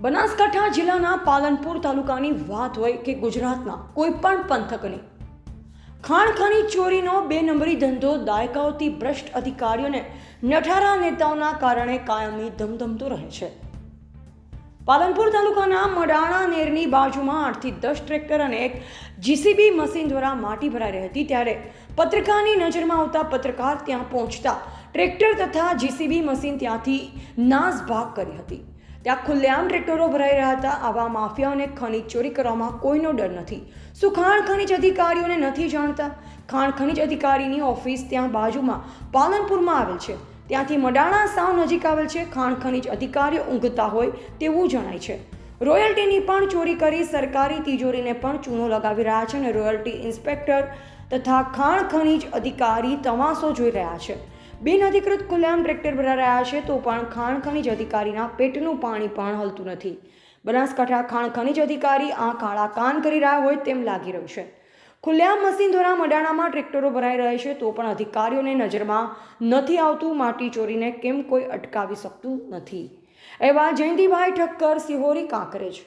બનાસકાંઠા જિલ્લાના પાલનપુર તાલુકાની વાત હોય કે ગુજરાતના, કોઈ પણ પંથકની. ખાણખાની ચોરીનો બે નંબરી ધંધો દાયકાઓથી ભ્રષ્ટ અધિકારીઓને નઠારા નેતાઓના કારણે કાયમી ધમધમતો રહે છે. પાલનપુર તાલુકાના મડાણા નેરની બાજુમાં આઠથી દસ ટ્રેક્ટર અને એક જીસીબી મશીન દ્વારા માટી ભરાઈ રહી હતી ત્યારે પત્રકારની નજરમાં આવતા પત્રકાર ત્યાં પહોંચતા ટ્રેક્ટર તથા જીસીબી મશીન ત્યાંથી નાસભાગ કરી હતી. ત્યાં ખુલ્લેઆમ ટ્રેક્ટરો ભરાઈ રહ્યા હતા. આવા માફિયાઓને ખનીજ ચોરી કરવામાં કોઈનો ડર નથી. શું ખાણ ખનીજ અધિકારીઓને નથી જાણતા? ખાણ ખનીજ અધિકારીની ઓફિસ ત્યાં બાજુમાં પાલનપુરમાં આવેલ છે. ત્યાંથી મડાણા સાવ નજીક આવેલ છે. ખાણ ખનીજ અધિકારીઓ ઊંઘતા હોય તેવું જણાય છે. રોયલ્ટીની પણ ચોરી કરી સરકારી તિજોરીને પણ ચૂનો લગાવી રહ્યા છે અને રોયલ્ટી ઇન્સ્પેક્ટર તથા ખાણ ખનીજ અધિકારી તમાશો જોઈ રહ્યા છે. બિનઅધિકૃત ખુલ્લામ ટ્રેક્ટર ભરા રહ્યા છે તો પણ ખાણ ખનીજ અધિકારીના પેટનું પાણી પણ હલતું નથી. બનાસકાંઠા ખાણ ખનીજ અધિકારી આ કાળા કાન કરી રહ્યા હોય તેમ લાગી રહ્યું છે. ખુલ્લેઆમ મશીન દ્વારા મડાણામાં ટ્રેક્ટરો ભરાઈ રહે છે, તો પણ અધિકારીઓને નજરમાં નથી આવતું માટી ચોરીને કેમ કોઈ અટકાવી શકતું નથી. એવા જયંતિભાઈ ઠક્કર, સિહોરી કાંકરેજ.